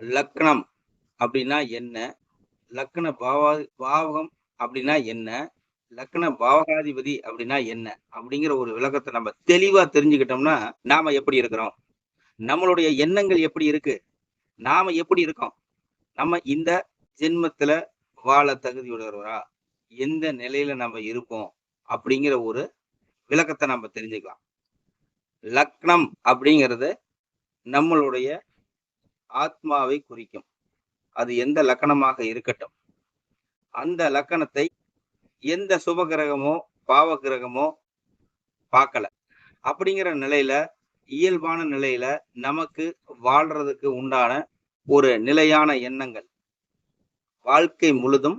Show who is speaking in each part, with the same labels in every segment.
Speaker 1: லக்னம் அப்படின்னா என்ன? லக்ன பாவா பாவகம் அப்படின்னா என்ன? லக்ன பாவகாதிபதி அப்படின்னா என்ன? அப்படிங்கிற ஒரு விளக்கத்தை நம்ம தெளிவா தெரிஞ்சுக்கிட்டோம்னா நாம எப்படி இருக்கிறோம்? நம்மளுடைய எண்ணங்கள் எப்படி இருக்கு? நாம எப்படி இருக்கோம்? நம்ம இந்த ஜென்மத்துல வாழ தகுதியுடையவரா? எந்த நிலையில நம்ம இருப்போம் அப்படிங்கிற ஒரு விளக்கத்தை நம்ம தெரிஞ்சுக்கலாம். லக்னம் அப்படிங்கிறது நம்மளுடைய ஆத்மாவை குறிக்கும். அது எந்த லக்கணமாக இருக்கட்டும். அந்த லக்கணத்தை எந்த சுப கிரகமோ பாவ கிரகமோ பார்க்கல. அப்படிங்கிற நிலையில இயல்பான நிலையில நமக்கு வாழ்றதுக்கு உண்டான ஒரு நிலையான எண்ணங்கள். வாழ்க்கை முழுதும்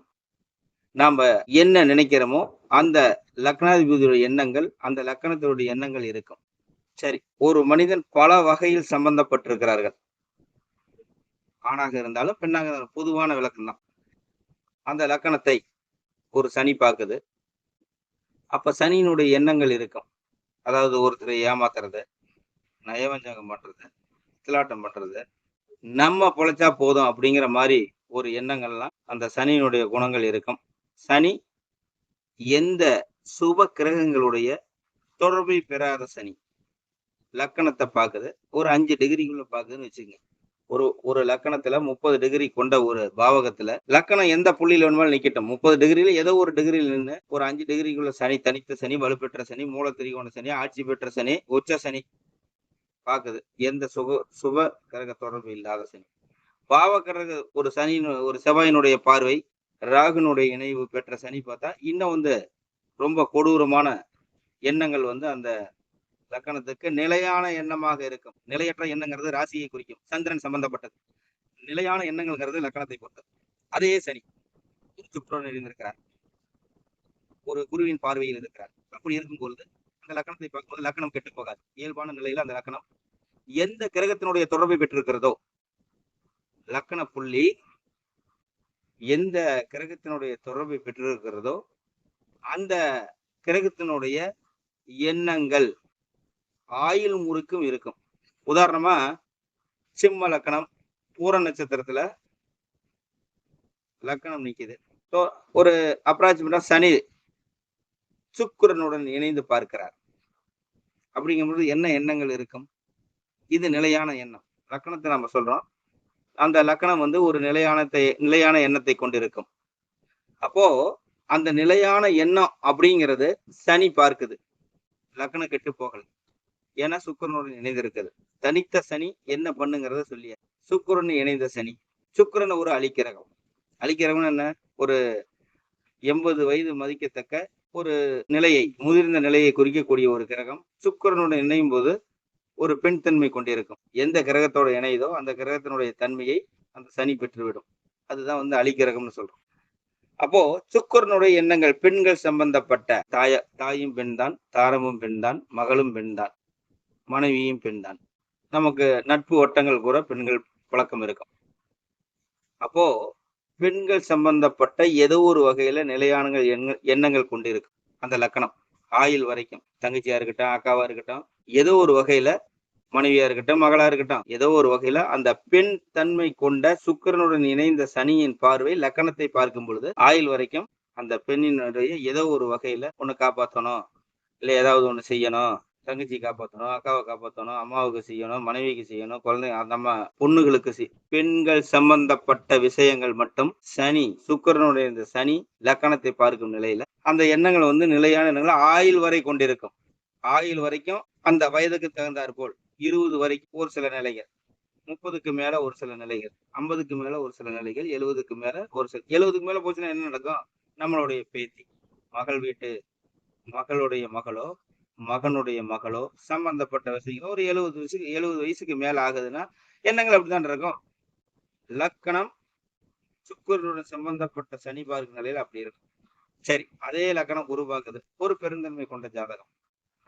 Speaker 1: நாம என்ன நினைக்கிறோமோ அந்த லக்னாதிபதியுடைய எண்ணங்கள் அந்த லக்கணத்தினுடைய எண்ணங்கள் இருக்கும். சரி ஒரு மனிதன் பல வகையில் சம்பந்தப்பட்டிருக்கிறார்கள். ஆணாக இருந்தாலும் பெண்ணாக இருந்தாலும் பொதுவான விளக்கம் தான் அந்த லக்கணத்தை ஒரு சனி பார்க்குது. அப்ப சனியினுடைய எண்ணங்கள் இருக்கும். அதாவது ஒருத்தரை ஏமாத்துறது நயவஞ்சகம் பண்றது திலாட்டம் பண்றது நம்ம பொழைச்சா போதும் அப்படிங்கிற மாதிரி ஒரு எண்ணங்கள்லாம் அந்த சனியினுடைய குணங்கள் இருக்கும். சனி எந்த சுப கிரகங்களுடைய தொடர்பை பெறாத சனி. லக்கணத்தை பார்க்குது. ஒரு அஞ்சு டிகிரிக்குள்ள பார்க்குதுன்னு வச்சுக்கோங்க. ஒரு ஒரு லக்கணத்துல முப்பது டிகிரி கொண்ட ஒரு பாவகத்துல லக்கணம் எந்த புள்ளியில வேணுமாலும் நிக்கட்டும். முப்பது டிகிரியில ஏதோ ஒரு டிகிரியில நின்று ஒரு அஞ்சு டிகிரிக்குள்ள சனி தனித்த சனி வலுப்பெற்ற சனி மூல திரிகோண சனி ஆட்சி பெற்ற சனி உச்ச சனி பாக்குது. எந்த சுக சுப கிரக தொடர்பு இல்லாத சனி. பாவ கிரக ஒரு சனியின் ஒரு செவ்வாயினுடைய பார்வை ராகுனுடைய இணைவு பெற்ற சனி பார்த்தா இன்னும் வந்து ரொம்ப கொடூரமான எண்ணங்கள் வந்து அந்த லக்கணத்துக்கு நிலையான எண்ணமாக இருக்கும். நிலையற்ற எண்ணங்கிறது ராசியை குறிக்கும். சந்திரன் சம்பந்தப்பட்டது. நிலையான எண்ணங்கள்ங்கிறது லக்கணத்தை பொறுத்தது. அதே சனி. சுற்றுடன் இருந்திருக்கிறார் ஒரு குருவின் பார்வையில் இருக்கிறார். அப்படி இருக்கும் பொழுது அந்த லக்கணத்தை பார்க்கும்போது லக்கணம் கெட்டு போகாது. இயல்பான நிலையில அந்த லக்கணம் எந்த கிரகத்தினுடைய தொடர்பை பெற்றிருக்கிறதோ லக்கண புள்ளி எந்த கிரகத்தினுடைய தொடர்பை பெற்றிருக்கிறதோ அந்த கிரகத்தினுடைய எண்ணங்கள் ஆயுள் முறுக்கும் இருக்கும். உதாரணமா சிம்ம லக்கணம் பூர நட்சத்திரத்துல லக்கணம் நிக்குது. ஸோ ஒரு அப்ராக்சிமேட்டா சனி சுக்கரனுடன் இணைந்து பார்க்கிறார். அப்படிங்கும்போது என்ன எண்ணங்கள் இருக்கும்? இது நிலையான எண்ணம். லக்கணத்தை நம்ம சொல்றோம். அந்த லக்கணம் வந்து ஒரு நிலையானத்தை நிலையான எண்ணத்தை கொண்டிருக்கும். அப்போ அந்த நிலையான எண்ணம் அப்படிங்கிறது சனி பார்க்குது. லக்கணம் கெட்டு போகலை. ஏன்னா சுக்கரனுடன் இணைந்திருக்குது தனித்த சனி என்ன பண்ணுங்கிறத சொல்லிய. சுக்கரன் இணைந்த சனி. சுக்கரன் ஒரு அழிக்கிறகம் அலிக்கிரகம் என்ன? ஒரு எண்பது வயது மதிக்கத்தக்க ஒரு நிலையை முதிர்ந்த நிலையை குறிக்கக்கூடிய ஒரு கிரகம். சுக்கரனுடன் இணையும் போது ஒரு பெண் தன்மை கொண்டிருக்கும். எந்த கிரகத்தோட இணையுதோ அந்த கிரகத்தினுடைய தன்மையை அந்த சனி பெற்றுவிடும். அதுதான் வந்து அலிக்கிரகம்னு சொல்றோம். அப்போ சுக்கரனுடைய எண்ணங்கள் பெண்கள் சம்பந்தப்பட்ட தாய தாயும் பெண் தான் தாரமும் பெண் தான் மகளும் பெண் தான் மனைவியும் பெண் தான் நமக்கு நட்பு வட்டங்கள் கூட பெண்கள் பழக்கம் இருக்கும். அப்போ பெண்கள் சம்பந்தப்பட்ட ஏதோ ஒரு வகையில நிலையான எண்ணங்கள் கொண்டு இருக்கும் அந்த லக்கணம். ஆயுள் வரைக்கும். தங்கச்சியா இருக்கட்டும் அக்காவா இருக்கட்டும் ஏதோ ஒரு வகையில மனைவியா இருக்கட்டும் மகளா இருக்கட்டும் ஏதோ ஒரு வகையில அந்த பெண் தன்மை கொண்ட சுக்கிரனுடன் இணைந்த சனியின் பார்வை லக்கணத்தை பார்க்கும் பொழுது ஆயுள் வரைக்கும் அந்த பெண்ணினுடைய ஏதோ ஒரு வகையில ஒண்ணு காப்பாத்தணும் இல்ல ஏதாவது ஒண்ணு செய்யணும் தங்கச்சி காப்பாற்றணும் அக்காவை காப்பாற்றணும் அம்மாவுக்கு செய்யணும் மனைவிக்கு செய்யணும் குழந்தை நம்ம பொண்ணுகளுக்கு செய் பெண்கள் சம்பந்தப்பட்ட விஷயங்கள் மட்டும் சனி சுக்கரனுடைய இந்த சனி லக்கணத்தை பார்க்கும் நிலையில அந்த எண்ணங்கள் வந்து நிலையான எண்ணங்கள் ஆயுள் வரை கொண்டிருக்கும். ஆயுள் வரைக்கும் அந்த வயதுக்கு தகுந்தாற் போல் இருபது வரைக்கும் ஒரு சில நிலைகள் முப்பதுக்கு மேல ஒரு சில நிலைகள் ஐம்பதுக்கு மேல ஒரு சில நிலைகள் எழுபதுக்கு மேல ஒரு சில எழுபதுக்கு மேல போச்சுன்னா என்ன நடக்கும்? நம்மளுடைய பேத்தி மகள் வீட்டு மகளுடைய மகளோ மகனுடைய மகளோ சம்பந்தப்பட்ட விஷயம் ஒரு எழுபது வயசுக்கு எழுபது வயசுக்கு மேல ஆகுதுன்னா எண்ணங்கள் அப்படித்தான் இருக்கும்? லக்கணம் சுக்கரனுடன் சம்பந்தப்பட்ட சனி பார்க்கும் நிலையில அப்படி இருக்கும். சரி அதே லக்கணம் குரு பார்க்குது. ஒரு பெருந்தன்மை கொண்ட ஜாதகம்.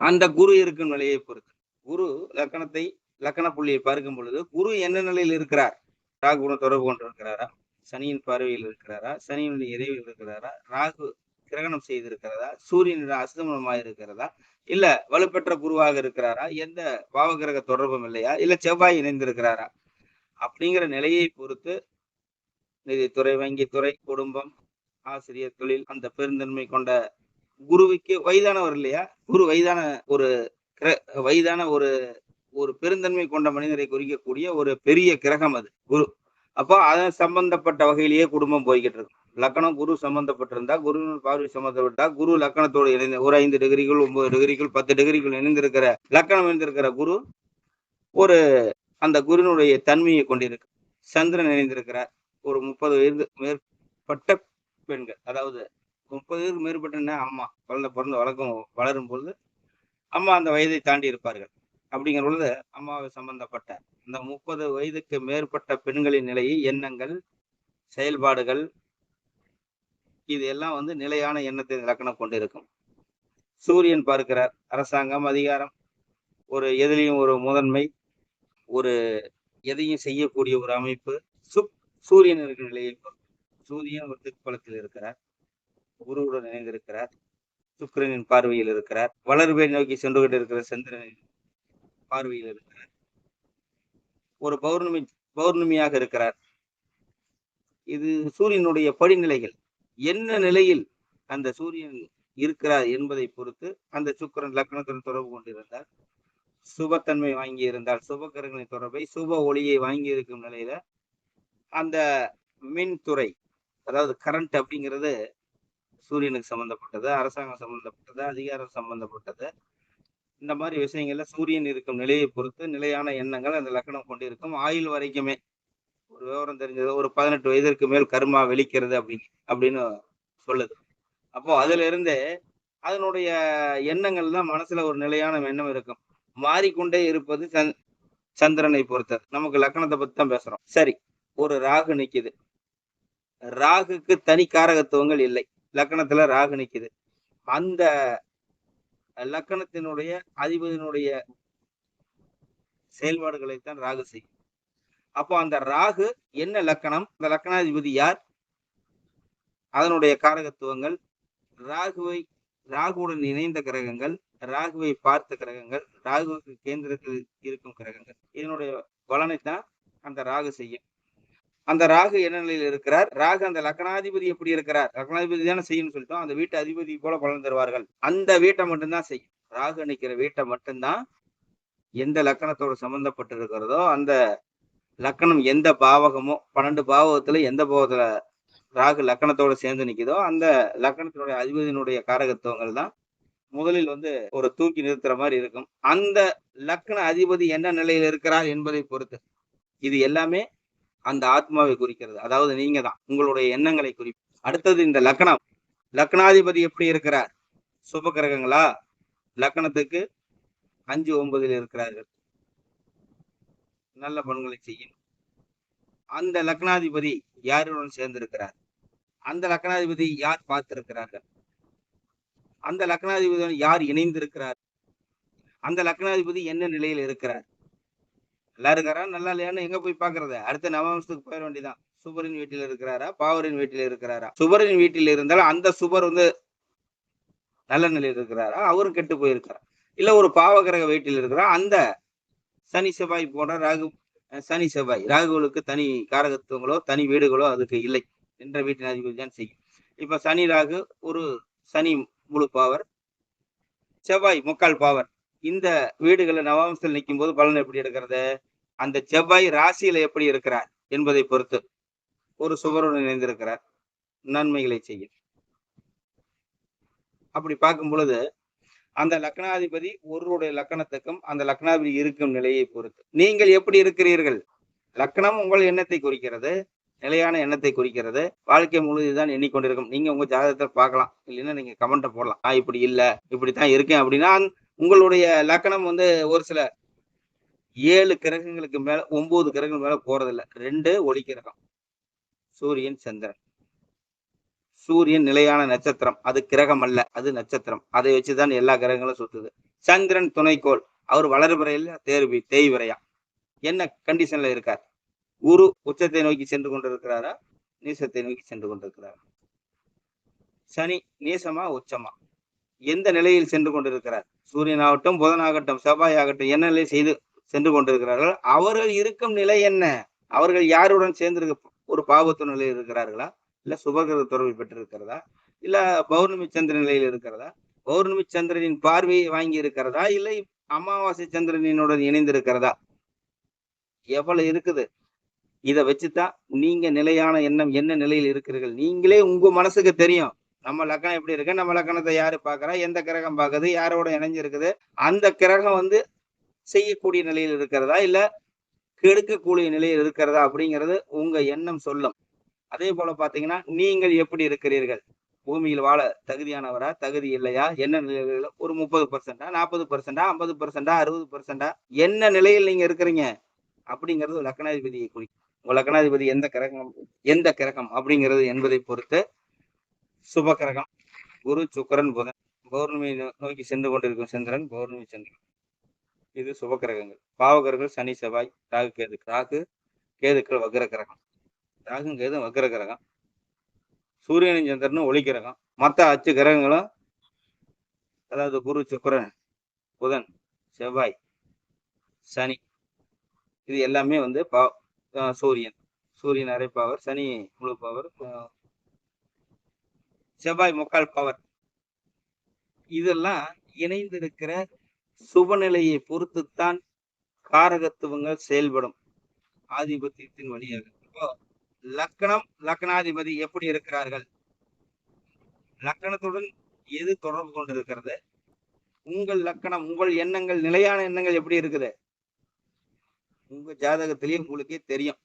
Speaker 1: அந்த குரு இருக்கும் நிலையை பொறுத்து. குரு லக்கணத்தை லக்கண புள்ளியை பார்க்கும் பொழுது குரு என்ன நிலையில் இருக்கிறார்? ராகுடன் தொடர்பு கொண்டு இருக்கிறாரா சனியின் பார்வையில் இருக்கிறாரா? சனியினுடைய இறைவில் இருக்கிறாரா? ராகு கிரகணம் செய்திருக்கிறதா? சூரியன் அஸ்தமனமாக இருக்கிறதா இல்ல வலுப்பெற்ற குருவாக இருக்கிறாரா? எந்த பாவகிரக தொடர்பும் இல்லையா? இல்ல செவ்வாய் இணைந்திருக்கிறாரா? அப்படிங்கிற நிலையை பொறுத்து நிதித்துறை வங்கித்துறை குடும்பம் ஆசிரியர் தொழில் அந்த பெருந்தன்மை கொண்ட குருவுக்கு வயதானவர் இல்லையா? குரு வயதான ஒரு கிர- வயதான ஒரு ஒரு பெருந்தன்மை கொண்ட மனிதரை குறிக்கக்கூடிய ஒரு பெரிய கிரகம் அது குரு. அப்போ அதன் சம்பந்தப்பட்ட வகையிலேயே குடும்பம் போய்கிட்டு இருக்கும். லக்கணம் குரு சம்பந்தப்பட்டிருந்தா குரு பார்வை சம்பந்தப்பட்டா குரு லக்கணத்தோடு இணைந்த ஒரு ஐந்து டிகிரிகள் ஒன்பது டிகிரிகள் பத்து டிகிரிகள் இணைந்திருக்கிற லக்கணம் இணைந்திருக்கிற குரு ஒரு அந்த குருனுடைய தன்மையை கொண்டிருக்கு. சந்திரன் இணைந்திருக்கிறார். ஒரு முப்பது வயது மேற்பட்ட பெண்கள் அதாவது முப்பது வயதுக்கு மேற்பட்டன அம்மா. குழந்தை பிறந்து வழக்கம் வளரும் பொழுது அம்மா அந்த வயதை தாண்டி இருப்பார்கள். அப்படிங்கிற பொழுது அம்மாவை சம்பந்தப்பட்ட அந்த முப்பது வயதுக்கு மேற்பட்ட பெண்களின் நிலையை எண்ணங்கள் செயல்பாடுகள் இது எல்லாம் வந்து நிலையான எண்ணத்தை இலக்கணம் கொண்டிருக்கும். சூரியன் பார்க்கிறார். அரசாங்கம் அதிகாரம் ஒரு எதிலையும் ஒரு முதன்மை ஒரு எதையும் செய்யக்கூடிய ஒரு அமைப்பு. சுப் சூரியன் இருக்கிற நிலையை சூரியன் ஒரு திருப்பலத்தில் இருக்கிறார். குருவுடன் இணைந்திருக்கிறார். சுக்கிரனின் பார்வையில் இருக்கிறார். வளர்வை நோக்கி சென்று கொண்டு இருக்கிற சந்திரனின் பார்வையில் இருக்கிறார். ஒரு பௌர்ணமி பௌர்ணமியாக இருக்கிறார். இது சூரியனுடைய படிநிலைகள். என்ன நிலையில் அந்த சூரியன் இருக்கிறார் என்பதை பொறுத்து அந்த சுக்கிரன் லக்னத்துடன் தொடர்பு கொண்டிருந்தால் சுபத்தன்மை வாங்கி இருந்தால் சுபக்கரங்களின் தொடர்பை சுப ஒளியை வாங்கி இருக்கும் நிலையில அந்த மின்துறை அதாவது கரண்ட் அப்படிங்கிறது சூரியனுக்கு சம்பந்தப்பட்டது அரசாங்கம் சம்பந்தப்பட்டது அதிகாரம் சம்பந்தப்பட்டது. இந்த மாதிரி விஷயங்கள்ல சூரியன் இருக்கும் நிலையை பொறுத்து நிலையான எண்ணங்கள் அந்த லக்கணம் கொண்டிருக்கும். ஆயுள் வரைக்குமே ஒரு விவரம் தெரிஞ்சது. ஒரு பதினெட்டு வயதிற்கு மேல் கருமா வெளிக்கிறது அப்படின்னு அப்படின்னு சொல்லுது. அப்போ அதுல இருந்து அதனுடைய எண்ணங்கள் தான் மனசுல ஒரு நிலையான எண்ணம் இருக்கும். மாறிக்கொண்டே இருப்பது சந் சந்திரனை பொறுத்தது. நமக்கு லக்கணத்தை பத்தி தான் பேசுறோம். சரி ஒரு ராகு நிக்குது. ராகுக்கு தனி காரகத்துவங்கள் இல்லை. லக்கணத்துல ராகு நிக்குது. அந்த லக்கணத்தினுடைய அதிபதியினுடைய செயல்பாடுகளைத்தான் ராகு செய்யும். அப்போ அந்த ராகு என்ன லக்கணம்? அந்த லக்கணாதிபதி யார்? அதனுடைய காரகத்துவங்கள் ராகுவை ராகுவுடன் இணைந்த கிரகங்கள் ராகுவை பார்த்த கிரகங்கள் ராகுவுக்கு கேந்திரத்தில் இருக்கும் கிரகங்கள். இதனுடைய பலனைத்தான் அந்த ராகு செய்யும். அந்த ராகு என்ன நிலையில் இருக்கிறார்? ராகு அந்த லக்னாதிபதி எப்படி இருக்கிறார்? லக்னாதிபதி தானே செய்யும் சொல்லிட்டோம். அந்த வீட்டு அதிபதி போல பலன் தருவார்கள். அந்த வீட்டை மட்டும்தான் செய்யும். ராகு நிற்கிற வீட்டை மட்டும்தான் எந்த லக்கணத்தோடு சம்பந்தப்பட்டிருக்கிறதோ அந்த லக்கணம் எந்த பாவகமோ பன்னெண்டு பாவகத்துல எந்த பாவத்துல ராகு லக்கணத்தோட சேர்ந்து நிக்குதோ அந்த லக்கணத்தினுடைய அதிபதியினுடைய காரகத்துவங்கள் தான் முதலில் வந்து ஒரு தூக்கி நிறுத்துற மாதிரி இருக்கும். அந்த லக்கண அதிபதி என்ன நிலையில் இருக்கிறார் என்பதை பொறுத்து இது எல்லாமே அந்த ஆத்மாவை குறிக்கிறது. அதாவது நீங்க தான் உங்களுடைய எண்ணங்களை குறிப்பு அடுத்தது இந்த லக்கணம். லக்னாதிபதி எப்படி இருக்கிறார்? சுப கிரகங்களா? லக்கணத்துக்கு அஞ்சு ஒன்பதில் இருக்கிறார்கள். நல்ல பலன்களை செய்யணும் அந்த லக்னாதிபதி யாருடன் சேர்ந்திருக்கிறார்? அந்த லக்னாதிபதி யார் பார்த்திருக்கிறார்கள்? அந்த லக்னாதிபதியுடன் யார் இணைந்திருக்கிறார்? அந்த லக்னாதிபதி என்ன நிலையில் இருக்கிறார்? நல்லா இருக்காரா? நல்லா இல்லையான்னு எங்க போய் பாக்குறது அடுத்த நவம்சத்துக்கு போயிட வேண்டியதான் சுபரின் வீட்டில் இருக்கிறாரா? பாவரின் வீட்டில் இருக்கிறாரா? சுபரின் வீட்டில் இருந்தாலும் அந்த சுபர் வந்து நல்ல நிலையில் இருக்கிறாரா? அவரும் கெட்டு போயிருக்கிறார்? இல்ல ஒரு பாவகிரக வீட்டில் இருக்கிறா அந்த சனி செவ்வாய் போன்ற ராகு சனி செவ்வாய். ராகுகளுக்கு தனி காரகத்துவங்களோ தனி வீடுகளோ அதுக்கு இல்லை என்ற வீட்டின் அதிபதி தான் செய்யும். இப்ப சனி ராகு ஒரு சனி முழு பாவர் செவ்வாய் முக்கால் பாவர் இந்த வீடுகளை நவாம்சத்தில் நிற்கும் போது பலன் எப்படி எடுக்கிறது? அந்த செவ்வாய் ராசியில எப்படி இருக்கிறார் என்பதை பொறுத்து ஒரு சுவருடன் இணைந்திருக்கிறார். நன்மைகளை செய்யும். அப்படி பார்க்கும் பொழுது அந்த லக்னாதிபதி ஒருவருடைய லக்கணத்துக்கும் அந்த லக்னாதிபதி இருக்கும் நிலையை பொறுத்து. நீங்கள் எப்படி இருக்கிறீர்கள்? லக்னம் உங்கள் எண்ணத்தை குறிக்கிறது நிலையான எண்ணத்தை குறிக்கிறது. வாழ்க்கை முழுதுதான் எண்ணிக்கொண்டிருக்கும். நீங்க உங்க ஜாதகத்தை பார்க்கலாம். இல்லைன்னா நீங்க கமெண்ட்டை போடலாம். ஆ இப்படி இல்லை இப்படித்தான் இருக்கேன் அப்படின்னா உங்களுடைய லக்கணம் வந்து ஒரு சில ஏழு கிரகங்களுக்கு மேல ஒன்பது கிரகங்கள் மேல போறதில்ல. ரெண்டு ஒளி கிரகம். சூரியன் சந்திரன். சூரியன் நிலையான நட்சத்திரம். அது கிரகம் அல்ல அது நட்சத்திரம். அதை வச்சுதான் எல்லா கிரகங்களும் சுத்துது. சந்திரன் துணைக்கோள். அவர் வளர்பிறையில் தேர்வி தேய்விரையா என்ன கண்டிஷன்ல இருக்கார்? குரு உச்சத்தை நோக்கி சென்று கொண்டிருக்கிறாரா? நீசத்தை நோக்கி சென்று கொண்டிருக்கிறாரா? சனி நீசமா உச்சமா? எந்த நிலையில் சென்று கொண்டிருக்கிறார்? சூரியன் ஆகட்டும் புதனாகட்டும் செவ்வாய் ஆகட்டும் என்ன நிலை செய்து சென்று கொண்டிருக்கிறார்கள்? அவர்கள் இருக்கும் நிலை என்ன? அவர்கள் யாருடன் சேர்ந்திருக்க ஒரு பாவத்து நிலையில் இருக்கிறார்களா? இல்ல சுபகிரக தொடர்பு பெற்றிருக்கிறதா? இல்ல பௌர்ணமி சந்திர நிலையில் இருக்கிறதா? பௌர்ணமி சந்திரனின் பார்வையை வாங்கி இருக்கிறதா? இல்லை அமாவாசை சந்திரனினுடன் இணைந்திருக்கிறதா? எவ்வளவு இருக்குது? இத வச்சுதான் நீங்க நிலையான எண்ணம் என்ன நிலையில் இருக்கிறீர்கள்? நீங்களே உங்க மனசுக்கு தெரியும். நம்ம லக்கணம் எப்படி இருக்கு? நம்ம லக்கணத்தை யாரு பாக்குறா எந்த கிரகம் பாக்குது யாரோட இணைஞ்சிருக்குது? அந்த கிரகம் வந்து செய்யக்கூடிய நிலையில் இருக்கிறதா? இல்ல கெடுக்கக்கூடிய நிலையில் இருக்கிறதா? அப்படிங்கிறது உங்க எண்ணம் சொல்லும். அதே போல பாத்தீங்கன்னா நீங்கள் எப்படி இருக்கிறீர்கள்? பூமியில் வாழ தகுதியானவரா? தகுதி இல்லையா? என்ன நிலையில்? ஒரு முப்பது பர்சன்டா நாற்பது பர்சன்டா ஐம்பது பர்சன்டா அறுபது பர்சன்டா என்ன நிலையில் நீங்க இருக்கிறீங்க? அப்படிங்கிறது லக்னாதிபதியை குறிக்கும். உங்க லக்னாதிபதி எந்த கிரகம் எந்த கிரகம் அப்படிங்கிறது என்பதை பொறுத்து சுப கிரகம். குரு சுக்கரன் புதன். பௌர்ணமி நோக்கி சென்று கொண்டிருக்கும் சந்திரன் பௌர்ணமி சந்திரன். இது சுப கிரகங்கள். பாவகர்கள் சனி செவ்வாய் ராகு கேது ராகு கேதுக்கள் வக்ர கிரகம். ராகு கேதும் வக்ர கிரகம்? சூரியனும் சந்திரனும் ஒளி கிரகம். மற்ற அச்சு கிரகங்களும் அதாவது குரு சுக்கரன் புதன் செவ்வாய் சனி இது எல்லாமே வந்து பா சூரியன். சூரியன் அரை பவர் சனி முழு பவர் செவ்வாய் முக்கால் பவர் இதெல்லாம் இணைந்திருக்கிற சுபநிலையை பொறுத்துத்தான் காரகத்துவங்கள் செயல்படும். ஆதிபத்தியத்தின் வழியாக. இப்போ லக்கணம் லக்னாதிபதி எப்படி இருக்கிறார்கள்? லக்கணத்துடன் எது தொடர்பு கொண்டிருக்கிறது? உங்கள் லக்கணம் உங்கள் எண்ணங்கள் நிலையான எண்ணங்கள் எப்படி இருக்குது? உங்க ஜாதகத்திலேயே உங்களுக்கே தெரியும்.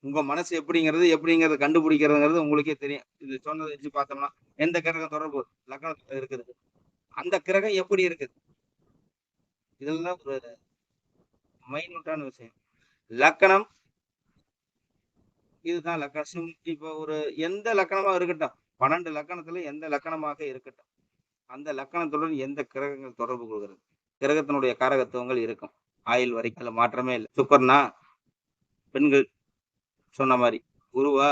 Speaker 1: உங்க மனசு எப்படிங்கிறது எப்படிங்கிறது கண்டுபிடிக்கிறதுங்கிறது உங்களுக்கே தெரியும். இது சொன்னதை வச்சு பார்த்தோம்னா எந்த கிரகம் தொடர்பு? லக்கணத்துல இருக்குது. அந்த கிரகம் எப்படி இருக்குது? இதெல்லாம் ஒரு மைனூட்டான விஷயம். லக்கணம் இதுதான் லக்கணம். இப்போ ஒரு எந்த லக்கணமா இருக்கட்டும் பன்னெண்டு லக்கணத்துல எந்த லக்கணமாக இருக்கட்டும் அந்த லக்கணத்துடன் எந்த கிரகங்கள் தொடர்பு கொள்கிறது? கிரகத்தினுடைய காரகத்துவங்கள் இருக்கும். ஆயுள் வரைக்கும் அதில் மாற்றமே இல்லை. சுக்கர்னா பெண்கள் சொன்ன மாதிரி குருவா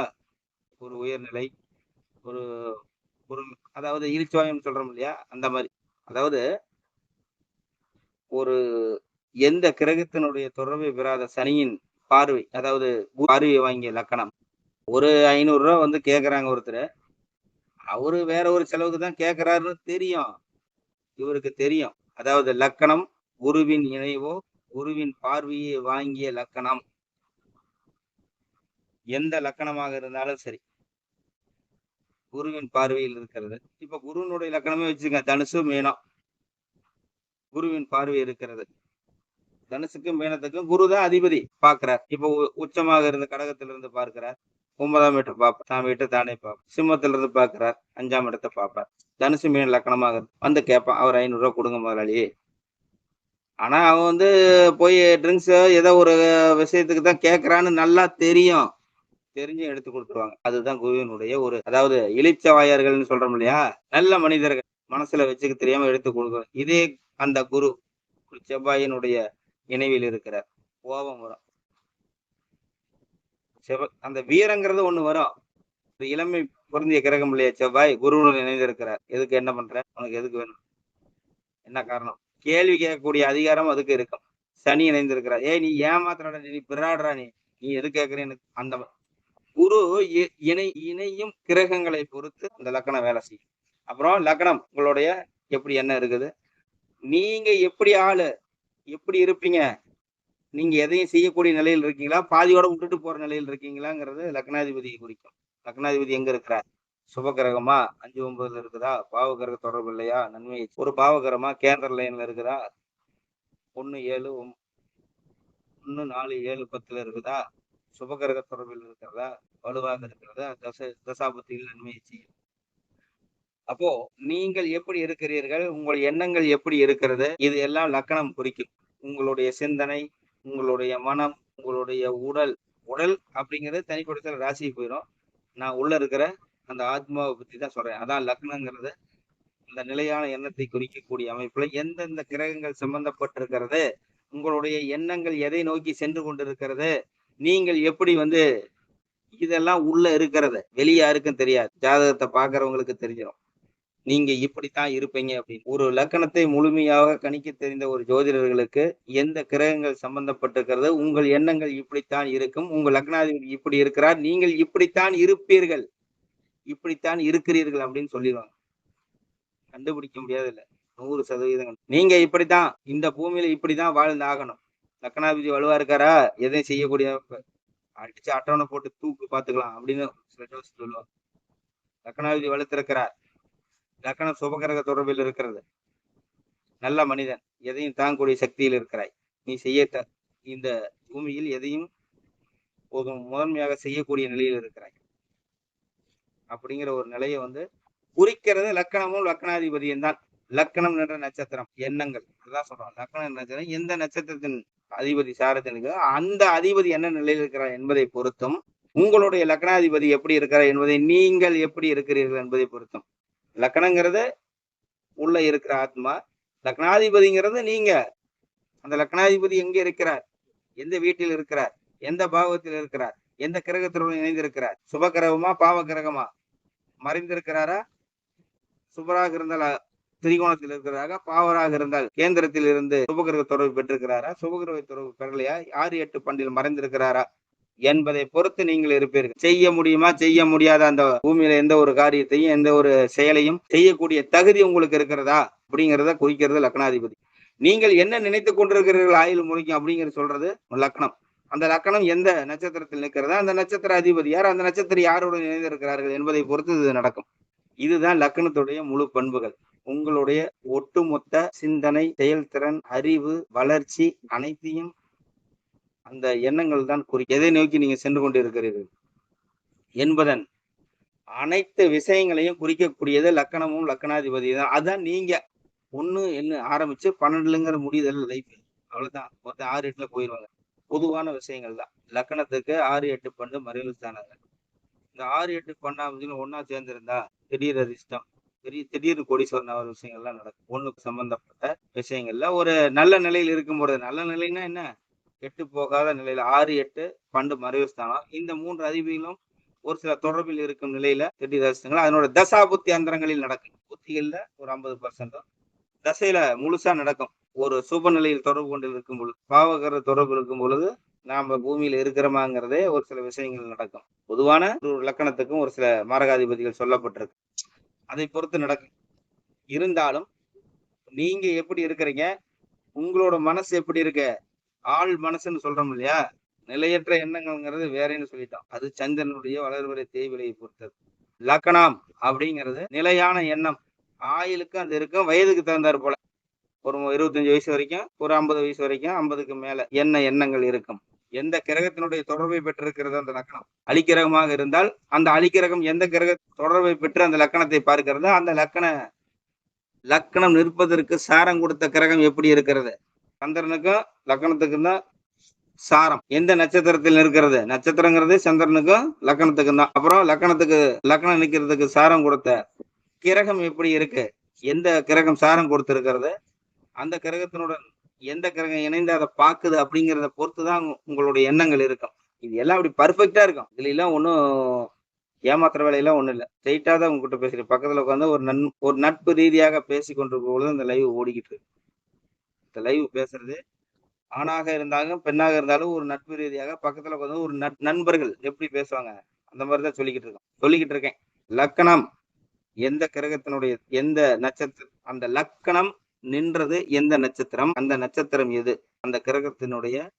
Speaker 1: ஒரு உயர்நிலை ஒரு ஒரு அதாவது இழிச்சுவாயம் சொல்றோம் இல்லையா? அந்த மாதிரி. அதாவது ஒரு எந்த கிரகத்தினுடைய தொடர்பை பெறாத சனியின் பார்வை அதாவது பார்வையை வாங்கிய லக்கணம். ஒரு ஐநூறு ரூபா வந்து கேட்கறாங்க ஒருத்தர். அவரு வேற ஒரு செலவுக்கு தான் கேக்குறாருன்னு தெரியும். இவருக்கு தெரியும். அதாவது லக்கணம் குருவின் இணைவோ குருவின் பார்வையை வாங்கிய லக்கணம். எந்த லக்கணமாக இருந்தாலும் சரி. குருவின் பார்வையில் இருக்கிறது. இப்ப குருவினுடைய லக்கணமே வச்சுக்கோங்க. தனுசு மீனம். குருவின் பார்வை இருக்கிறது. தனுசுக்கும் மீனத்துக்கும் குரு தான் அதிபதி பாக்குறார் இப்ப உ- உச்சமாக இருந்த கடகத்துல இருந்து பார்க்கிறார். ஒன்பதாம் இடத்தை பார்ப்பார். தாம் வீட்டை தானே பார்ப்பார். சிம்மத்துல இருந்து பார்க்கிறார். அஞ்சாம் இடத்தை பார்ப்பார். தனுசு மீன் லக்கணமாக வந்து கேட்பான் அவர் ஐநூறு ரூபா கொடுங்க முதலாளி. ஆனா அவன் வந்து போய் ட்ரிங்க்ஸ் ஏதோ ஒரு விஷயத்துக்கு தான் கேட்கறான்னு நல்லா தெரியும். தெரிஞ்சு எடுத்து கொடுத்துருவாங்க. அதுதான் குருவினுடைய ஒரு அதாவது இளிச்சவாயர்கள்னு சொல்றோம் இல்லையா? நல்ல மனிதர்கள். மனசுல வச்சுக்க தெரியாம எடுத்து கொடுக்குறோம் இதே அந்த குரு செவ்வாயினுடைய இணைவில் இருக்கிறார். கோபம் வரும். அந்த வீரங்கிறது ஒண்ணு வரும். ஒரு இளமை பொருந்திய கிரகம் இல்லையா? செவ்வாய் குருவுடன் இணைந்திருக்கிறார். எதுக்கு என்ன பண்ற? உனக்கு எதுக்கு வேணும்? என்ன காரணம்? கேள்வி கேட்கக்கூடிய அதிகாரம் அதுக்கு இருக்கும். சனி இணைந்திருக்கிறார். ஏய் நீ ஏமாத்துறடா நீ பிராடுறா நீ? நீ எது கேட்கறேன்னு அந்த குரு இ- இணை இணையும் கிரகங்களை பொறுத்து அந்த லக்கணம் வேலை செய்யும். அப்புறம் லக்கணம் உங்களுடைய எப்படி என்ன இருக்குது? நீங்க எப்படி ஆளு? எப்படி இருப்பீங்க? நீங்க எதையும் செய்யக்கூடிய நிலையில் இருக்கீங்களா? பாதியோட விட்டுட்டு போற நிலையில் இருக்கீங்களாங்கிறது லக்னாதிபதியை குறிக்கும். லக்னாதிபதி எங்க இருக்கிறார்? சுப கிரகமா அஞ்சு ஒன்பதுல இருக்குதா? பாவ கிரக தொடர்பு இல்லையா? நன்மை. ஒரு பாவ கிரகமா கேந்திர லைன்ல இருக்குதா? ஒன்னு ஏழு ஒம்- நாலு ஏழு பத்துல இருக்குதா? சுபகிரக தொடர்பில் இருக்கிறதா? வலுவாக இருக்கிறதா? தசை தசாபத்தியில் நன்மையை செய்யும். அப்போ நீங்கள் எப்படி இருக்கிறீர்கள்? உங்கள் எண்ணங்கள் எப்படி இருக்கிறது? இது எல்லாம் லக்கணம் குறிக்கும். உங்களுடைய சிந்தனை உங்களுடைய மனம் உங்களுடைய உடல் உடல் அப்படிங்கிறது தனிப்படுத்தல் ராசி போயிடும். நான் உள்ள இருக்கிற அந்த ஆத்மாவை பத்தி தான் சொல்றேன். அதான் லக்னங்கிறது அந்த நிலையான எண்ணத்தை குறிக்கக்கூடிய அமைப்புல எந்தெந்த கிரகங்கள் சம்பந்தப்பட்டிருக்கிறது? உங்களுடைய எண்ணங்கள் எதை நோக்கி சென்று கொண்டிருக்கிறது? நீங்கள் எப்படி வந்து இதெல்லாம் உள்ள இருக்கிறது? வெளியே யாருக்கும் தெரியாது. ஜாதகத்தை பாக்குறவங்களுக்கு தெரிஞ்சிடும் நீங்க இப்படித்தான் இருப்பீங்க அப்படின்னு. ஒரு லக்கணத்தை முழுமையாக கணிக்க தெரிந்த ஒரு ஜோதிடர்களுக்கு எந்த கிரகங்கள் சம்பந்தப்பட்டிருக்கிறது உங்கள் எண்ணங்கள் இப்படித்தான் இருக்கும். உங்கள் லக்னாதிபதி இப்படி இருக்கிறார். நீங்கள் இப்படித்தான் இருப்பீர்கள். இப்படித்தான் இருக்கிறீர்கள் அப்படின்னு சொல்லிடுவாங்க. கண்டுபிடிக்க முடியாது இல்ல நூறு சதவீதம். நீங்க இப்படித்தான் இந்த பூமியில இப்படிதான் வாழ்ந்து ஆகணும் லக்னாதிபதி வலுவா இருக்காரா? எதையும் செய்யக்கூடிய அடிச்சு அட்டவணை போட்டு தூக்கு பாத்துக்கலாம் அப்படின்னு சில ஜோசியர் சொல்லுவாங்க. லக்னாதிபதி வலுத்திருக்கிறார். லக்கணம் சுபகிரக தொடர்பில் இருக்கிறது. நல்ல மனிதன் எதையும் தாங்கக்கூடிய சக்தியில் இருக்கிறாய். நீ செய்ய இந்த பூமியில் எதையும் போதும் முதன்மையாக செய்யக்கூடிய நிலையில் இருக்கிறாய். அப்படிங்கிற ஒரு நிலையை வந்து குறிக்கிறது லக்கணமும் லக்கணாதிபதியும் தான். லக்கணம் என்ற நட்சத்திரம் எண்ணங்கள். அதான் சொல்றோம். லக்கணம் நட்சத்திரம் எந்த நட்சத்திரத்தின் அதிபதி சாரத்தினுக்கு அந்த அதிபதி என்ன நிலையில் இருக்கிறார் என்பதை பொருத்தும் உங்களுடைய லக்னாதிபதி எப்படி இருக்கிறார் என்பதை நீங்கள் எப்படி இருக்கிறீர்கள் என்பதை பொருத்தும் லக்கணங்கிறது உள்ள இருக்கிற ஆத்மா. லக்னாதிபதிங்கிறது நீங்க. அந்த லக்னாதிபதி எங்க இருக்கிறார்? எந்த வீட்டில் இருக்கிறார்? எந்த பாவத்தில் இருக்கிறார்? எந்த கிரகத்துடன் இணைந்திருக்கிறார்? சுப கிரகமா பாவ கிரகமா மறைந்திருக்கிறாரா? சுபராக இருந்தால் திரிகோணத்தில் இருக்கிறாரா? பாவராக இருந்தால் கேந்திரத்தில் இருந்து சுபகிரக தொடர்பு பெற்றிருக்கிறாரா? சுபகிரக தொடர்பு பெறலையா? ஆறு எட்டு பண்டில் மறைந்திருக்கிறாரா? என்பதை பொறுத்து நீங்கள் இருப்பீர்கள். செய்ய முடியுமா? செய்ய முடியாத அந்த பூமியில எந்த ஒரு காரியத்தையும் எந்த ஒரு செயலையும் செய்யக்கூடிய தகுதி உங்களுக்கு இருக்கிறதா? அப்படிங்கிறத குறிக்கிறது லக்னாதிபதி. நீங்கள் என்ன நினைத்து கொண்டிருக்கிறீர்கள்? ஆயுள் முறைக்கும் அப்படிங்கிறது சொல்றது லக்னம். அந்த லக்கணம் எந்த நட்சத்திரத்தில் நிற்கிறதா? அந்த நட்சத்திர அதிபதி யார்? அந்த நட்சத்திரம் யாருடன் இணைந்திருக்கிறார்கள் என்பதை பொறுத்து இது நடக்கும். இதுதான் லக்கணத்துடைய முழு பண்புகள். உங்களுடைய ஒட்டுமொத்த சிந்தனை செயல்திறன் அறிவு வளர்ச்சி அனைத்தையும் அந்த எண்ணங்கள் தான் குறி எதை நோக்கி நீங்க சென்று கொண்டிருக்கிறீர்கள்? என்பதன் அனைத்து விஷயங்களையும் குறிக்கக்கூடியது லக்கணமும் லக்கணாதிபதி தான். அதான் நீங்க ஒண்ணு என்ன ஆரம்பிச்சு பன்னெண்டுலங்கிற முடியுதல் லைஃப் அவ்வளவுதான். மொத்தம் ஆறு எட்டுல போயிடுவாங்க பொதுவான விஷயங்கள் தான். லக்கணத்துக்கு ஆறு எட்டு பண்டு மறைவு ஸ்தானங்கள் இந்த ஆறு எட்டு பன்னெண்டாம் ஒன்னா சேர்ந்திருந்தா திடீர் அதிர்ஷ்டம் பெரிய திடீர் கோடீஸ்வரன் ஆகிற விஷயங்கள்லாம் நடக்கும். ஒண்ணுக்கு சம்பந்தப்பட்ட விஷயங்கள்ல ஒரு நல்ல நிலையில் இருக்கும் பொழுது நல்ல நிலைன்னா என்ன? கெட்டு போகாத நிலையில ஆறு எட்டு பண்டு மறைவு ஸ்தானம் இந்த மூன்று அதிபதிகளும் ஒரு சில தொடர்பில் இருக்கும் நிலையில திட்டி தரிசனங்கள் அதனோட தசா புத்தி அந்தரங்களில் நடக்கும். புத்திகள்ல ஒரு ஐம்பது பர்சன்டும் தசையில முழுசா நடக்கும். ஒரு சுப நிலையில் தொடர்பு கொண்டு இருக்கும் பொழுது பாவகர தொடர்பு இருக்கும் பொழுது நாம பூமியில இருக்கிறோமாங்கிறதே ஒரு சில விஷயங்கள் நடக்கும். பொதுவான ஒரு லக்கணத்துக்கும் ஒரு சில மாரகாதிபதிகள் சொல்லப்பட்டிருக்கு. அதை பொறுத்து நடக்கும். இருந்தாலும் நீங்க எப்படி இருக்கிறீங்க? உங்களோட மனசு எப்படி இருக்கு? ஆள் மனசுன்னு சொல்றோம் இல்லையா? நிலையற்ற எண்ணங்கள்ங்கிறது வேறேன்னு சொல்லிட்டோம் அது சந்திரனுடைய வளர்வரை தேய்விலையை பொறுத்தது. லக்கணம் அப்படிங்கிறது நிலையான எண்ணம். ஆயிலுக்கும் அது இருக்கும் வயதுக்கு தகுந்தாற் போல. ஒரு இருபத்தஞ்சு வயசு வரைக்கும் ஒரு ஐம்பது வயசு வரைக்கும் ஐம்பதுக்கு மேல என்ன எண்ணங்கள் இருக்கும். எந்த கிரகத்தினுடைய தொடர்பை பெற்றிருக்கிறது அந்த லக்கணம்? அலிக்கிரகமாக இருந்தால் அந்த அலிக்கிரகம் எந்த கிரக தொடர்பை பெற்று அந்த லக்கணத்தை பார்க்கிறது அந்த லக்கண லக்கணம் நிற்பதற்கு சாரம் கொடுத்த கிரகம் எப்படி இருக்கிறது? சந்திரனுக்கும் லக்கணத்துக்கும் தான் சாரம். எந்த நட்சத்திரத்தில் இருக்கிறது நட்சத்திரங்கிறது சந்திரனுக்கும் லக்கணத்துக்கும் தான். அப்புறம் லக்கணத்துக்கு லக்கணம் நிற்கிறதுக்கு சாரம் கொடுத்த கிரகம் எப்படி இருக்கு? எந்த கிரகம் சாரம் கொடுத்திருக்கிறது? அந்த கிரகத்தினுடன் எந்த கிரகம் இணைந்து அதை பாக்குது அப்படிங்கிறத பொறுத்து தான் உங்களுடைய எண்ணங்கள் இருக்கும். இது எல்லாம் அப்படி பர்ஃபெக்டா இருக்கும். இதுல எல்லாம் ஒன்றும் ஏமாத்துற வேலையெல்லாம் ஒண்ணும் இல்லை. ஸ்ட்ரெயிட்டா தான் உங்ககிட்ட பேசுகிறேன் பக்கத்துல உட்காந்து ஒரு நன் ஒரு நட்பு ரீதியாக பேசி கொண்டிருக்கும் பொழுது இந்த லைவ் ஓடிக்கிட்டு இருக்கு. லைவ் பேசுறது. ஆணாக இருந்தாலும் பெண்ணாக இருந்தாலும் ஒரு நட்பு ரீதியாக பக்கத்துல வந்து ஒரு நட்- நண்பர்கள் எப்படி பேசுவாங்க? அந்த மாதிரி தான் சொல்லிக்கிட்டு இருக்கோம். சொல்லிக்கிட்டு இருக்கேன். லக்கணம் எந்த கிரகத்தினுடைய எந்த நட்சத்திரம் அந்த லக்கணம் நின்றது எந்த நட்சத்திரம்? அந்த நட்சத்திரம் எது? அந்த கிரகத்தினுடைய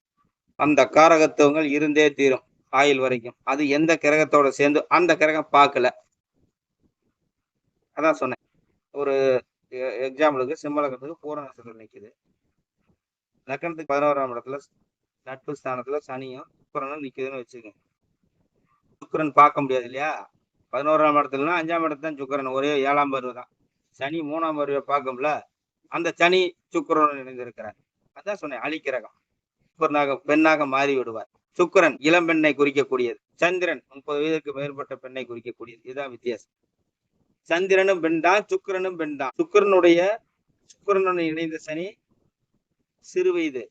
Speaker 1: அந்த காரகத்துவங்கள் இருந்தே தீரும் ஆயுள் வரைக்கும். அது எந்த கிரகத்தோட சேர்ந்து அந்த கிரகம் பார்க்கல. அதான் சொன்னேன். ஒரு எக்ஸாம்பிளுக்கு சிம்மலகத்துக்கு பூர நட்சத்திரம் நிக்குது. லக்கணத்துக்கு பதினோராம் இடத்துல நட்பு ஸ்தானத்துல சனியும் சுக்கரனும் நிக்குதுன்னு வச்சுக்கோங்க. சுக்கரன் பார்க்க முடியாது இல்லையா? பதினோராம் இடத்துலனா அஞ்சாம் இடத்துல தான் சுக்கரன். ஒரே ஏழாம் பருவ தான். சனி மூணாம் பருவ பார்க்கும்ல அந்த சனி சுக்கரன் இணைந்திருக்கிறார். அதான் சொன்னேன் அலிக்கிரகம் சுக்கரனாக பெண்ணாக மாறி விடுவார் சுக்கிரன் இளம் பெண்ணை குறிக்கக்கூடியது. சந்திரன் முப்பது வயதுக்கு மேற்பட்ட பெண்ணை குறிக்கக்கூடியது. இதுதான் வித்தியாசம். சந்திரனும் பெண் தான் சுக்கிரனும் பெண் தான். சுக்கிரனுடைய சுக்கரனுடன் இணைந்த சனி சிறு வயது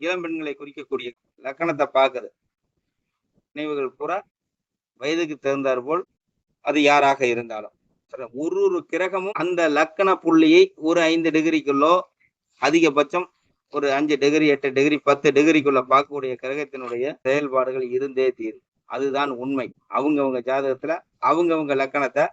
Speaker 1: இளம் பெண்களை குறிக்கக்கூடிய லக்கணத்தை பார்க்குது. நினைவுகள் பூரா வயதுக்கு தகுந்தாற் போல் அது யாராக இருந்தாலும். ஒரு ஒரு கிரகமும் அந்த லக்கண புள்ளியை ஒரு ஐந்து டிகிரிக்குள்ளோ அதிகபட்சம் ஒரு அஞ்சு டிகிரி எட்டு டிகிரி பத்து டிகிரிக்குள்ள பார்க்கக்கூடிய கிரகத்தினுடைய செயல்பாடுகள் இருந்தே தீரும். அதுதான் உண்மை. அவங்கவுங்க ஜாதகத்துல அவங்கவுங்க லக்கணத்தை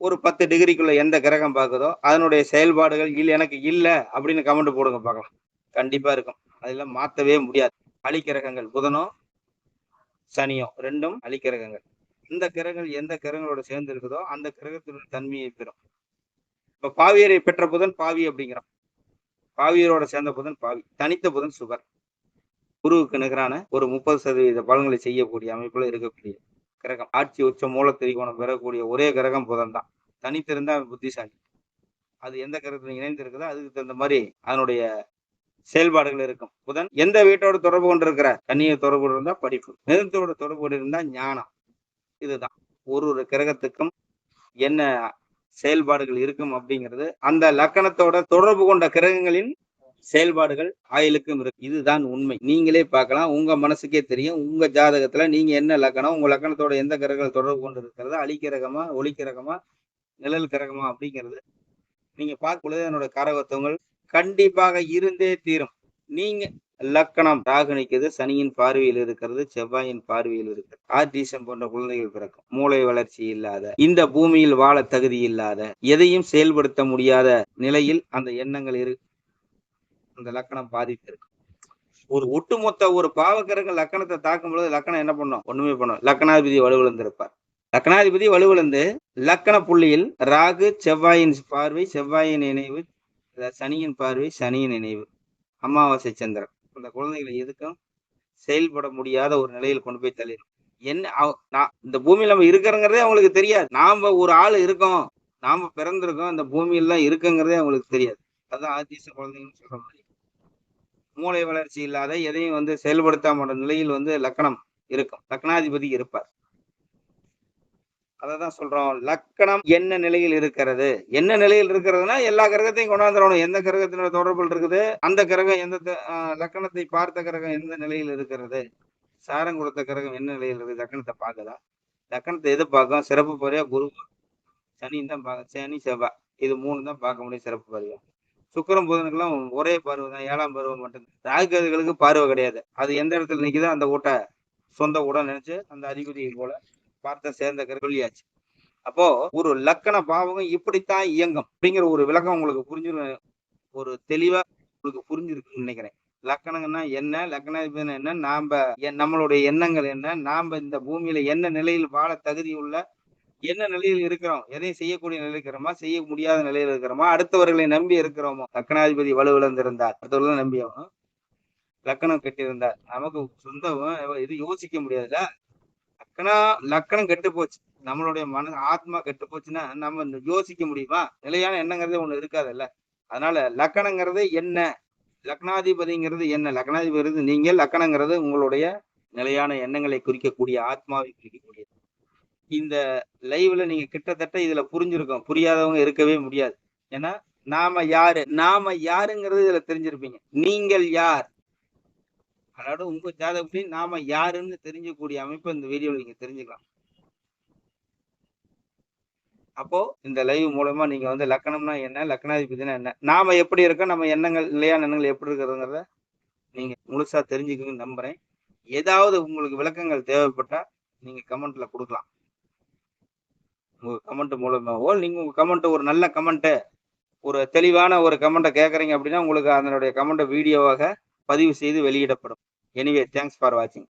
Speaker 1: ஒரு பத்து டிகிரிக்குள்ள எந்த கிரகம் பார்க்குதோ அதனுடைய செயல்பாடுகள் இல்லை எனக்கு இல்லை அப்படின்னு கமெண்ட் போடுங்க பார்க்கலாம். கண்டிப்பா இருக்கும். அதெல்லாம் மாத்தவே முடியாது. அலிக்கிரகங்கள் புதனோ சனியோ ரெண்டும் அலிக்கிரகங்கள் இந்த கிரகங்கள் எந்த கிரகங்களோட சேர்ந்து இருக்குதோ அந்த கிரகத்தினுடைய தன்மையை பெறும். இப்ப பாவியரை பெற்ற புதன் பாவி அப்படிங்கிறோம் பாவியரோட சேர்ந்த புதன் பாவி. தனித்த புதன் சுகர் குருவுக்கு நிகரான ஒரு முப்பது சதவீத பலன்களை செய்யக்கூடிய அமைப்புல இருக்கக்கூடிய கிரகம். ஆட்சி உச்ச மூல திரிகோணம் பெறக்கூடிய ஒரே கிரகம் புதன் தான் தனித்திருந்தா அவன் புத்திசாலி. அது எந்த கிரகத்தில் இணைந்து இருக்குதோ அதுக்கு தகுந்த மாதிரி அதனுடைய செயல்பாடுகள் இருக்கும். புதன் எந்த வீட்டோட தொடர்பு கொண்டு இருக்கிற கன்னியை தொடர்பு இருந்தா படிப்பு. நிறுத்தோட தொடர்பு கொண்டு இருந்தா ஞானம். இதுதான். ஒரு ஒரு கிரகத்துக்கும் என்ன செயல்பாடுகள் இருக்கும் அப்படிங்கிறது அந்த லக்கணத்தோட தொடர்பு கொண்ட கிரகங்களின் செயல்பாடுகள் ஆயுளுக்கும் இருக்கு. இதுதான் உண்மை. நீங்களே பார்க்கலாம். உங்க மனசுக்கே தெரியும். உங்க ஜாதகத்துல நீங்க என்ன லக்கணம் உங்க லக்கணத்தோட எந்த கிரகங்கள் தொடர்பு கொண்டு இருக்கிறது அழிக்கிரகமா ஒளிக்கிரகமா நிழல் கிரகமா அப்படிங்கிறது நீங்க பார்க்கும் பொழுது என்னோட கரகத்துவங்கள் கண்டிப்பாக இருந்தே தீரும். நீங்க லக்கணம் ராகு நிற்கிறது சனியின் பார்வையில் இருக்கிறது செவ்வாயின் பார்வையில் இருக்கிறது. ஆர்டிசம் போன்ற குழந்தைகள் பிறக்கும். மூளை வளர்ச்சி இல்லாத இந்த பூமியில் வாழ தகுதி இல்லாத எதையும் செயல்படுத்த முடியாத நிலையில் அந்த எண்ணங்கள் இரு அந்த லக்கணம் பாதிப்பு இருக்கு. ஒரு ஒட்டுமொத்த ஒரு பாவக்கிரகம் லக்கணத்தை தாக்கும் பொழுது லக்கணம் என்ன பண்ணும்? ஒண்ணுமே பண்ணும். லக்கணாதிபதி வலுவிழந்திருப்பார். லக்கணாதிபதி வலுவிழந்து லக்கண புள்ளியில் ராகு செவ்வாயின் பார்வை செவ்வாயின் நினைவு சனியின் பார்வை சனியின் நினைவு அமாவாசை சந்திரன். இந்த குழந்தைகளை எதுக்கும் செயல்பட முடியாத ஒரு நிலையில் கொண்டு போய் தள்ளிடும். என்ன அவ- இந்த பூமியில நம்ம இருக்கிறோங்கிறதே அவங்களுக்கு தெரியாது. நாம ஒரு ஆள் இருக்கோம். நாம பிறந்திருக்கோம். இந்த பூமியில தான் இருக்குங்கிறதே அவங்களுக்கு தெரியாது. அதான் ஆதிச குழந்தைங்கன்னு சொல்ற மாதிரி. மூளை வளர்ச்சி இல்லாத எதையும் வந்து செயல்படுத்தாம நிலையில் வந்து லக்கணம் இருக்கும். லக்னாதிபதி இருப்பார். அததான் சொல்றோம். லக்கணம் என்ன நிலையில் இருக்கிறது? என்ன நிலையில் இருக்கிறதுனா எல்லா கிரகத்தையும் கொண்டாந்துடணும். எந்த கிரகத்தினோட தொடர்பில் இருக்குது? அந்த கிரகம் எந்த லக்கணத்தை பார்த்த கிரகம் எந்த நிலையில் இருக்கிறது? சாரம் கொடுத்த கிரகம் என்ன நிலையில் இருக்குது? லக்கணத்தை பார்க்கலாம் லக்கணத்தை எது பார்க்கும்? சிறப்பு பறையா குரு சனின்னு தான் பார்க்க சனி செவ்வாய் இது மூணு தான் பார்க்க முடியும். சிறப்பு பருவம். சுக்கிரம் புதனுக்கெல்லாம் ஒரே பருவம் தான் ஏழாம் பருவம் மட்டும் ராகுகளுக்கு பார்வை கிடையாது. அது எந்த இடத்துல நிற்குதோ அந்த ஊட்ட சொந்த ஊடம் நினைச்சு அந்த அறிகுறியை போல பார்த்த சேர்ந்த கிரகம் சொல்லியாச்சு அப்போ ஒரு லக்கண பாவகம் இப்படித்தான் இயங்கும். அப்படிங்கிற ஒரு விளக்கம் உங்களுக்கு புரிஞ்சு ஒரு தெளிவா உங்களுக்கு புரிஞ்சிருக்குன்னு நினைக்கிறேன். லக்கணங்கன்னா என்ன லக்கணாதிபதி என்ன நாம நம்மளுடைய எண்ணங்கள் என்ன நாம இந்த பூமியில என்ன நிலையில் வாழ தகுதி உள்ள என்ன நிலையில் இருக்கிறோம்? எதையும் செய்யக்கூடிய நிலையில் இருக்கிறோமா? செய்ய முடியாத நிலையில் இருக்கிறோமா? அடுத்தவர்களை நம்பி இருக்கிறோமோ? லக்கணாதிபதி வலுவிழந்திருந்தார் அடுத்தவர்கள் நம்பி லக்கணம் கட்டியிருந்தார் நமக்கு சொந்தம் இது யோசிக்க முடியாதுல்ல? லக்கணம் லக்கணம் கெட்டு போச்சு. நம்மளுடைய மன ஆத்மா கெட்டு போச்சுன்னா நம்ம யோசிக்க முடியுமா? நிலையான எண்ணங்கிறதே ஒண்ணு இருக்காதுல்ல? அதனால லக்கணங்கிறது என்ன? லக்னாதிபதிங்கிறது என்ன? லக்னாதிபதி நீங்க லக்கணங்கிறது உங்களுடைய நிலையான எண்ணங்களை குறிக்கக்கூடிய ஆத்மாவை குறிக்கக்கூடியது. இந்த லைவ்ல நீங்க கிட்டத்தட்ட இதுல புரிஞ்சிருக்கோம். புரியாதவங்க இருக்கவே முடியாது. ஏன்னா நாம யாரு? நாம யாருங்கிறது இதுல தெரிஞ்சிருப்பீங்க. நீங்கள் யார்? அதாவது உங்க ஜாதகப்படி நாம யாருன்னு தெரிஞ்சக்கூடிய அமைப்பு இந்த வீடியோவில் நீங்க தெரிஞ்சுக்கலாம். அப்போ இந்த லைவ் மூலமா நீங்க வந்து லக்கணம்னா என்ன? லக்னாதிபதினா என்ன? நாம எப்படி இருக்கோம்? நம்ம எண்ணங்கள் நிலையான எண்ணங்கள் எப்படி இருக்கிறதுங்கிறத நீங்க முழுசா தெரிஞ்சுக்கணும்னு நம்புறேன். ஏதாவது உங்களுக்கு விளக்கங்கள் தேவைப்பட்டா நீங்க கமெண்ட்ல கொடுக்கலாம். உங்கள் கமெண்ட் மூலமாவோ நீங்க உங்க கமெண்ட் ஒரு நல்ல கமெண்ட் ஒரு தெளிவான ஒரு கமெண்ட்டை கேட்குறீங்க அப்படின்னா உங்களுக்கு அதனுடைய கமெண்ட்டை வீடியோவாக பதிவு செய்து வெளியிடப்படும். எனிவே தேங்க்ஸ் ஃபார் வாட்சிங்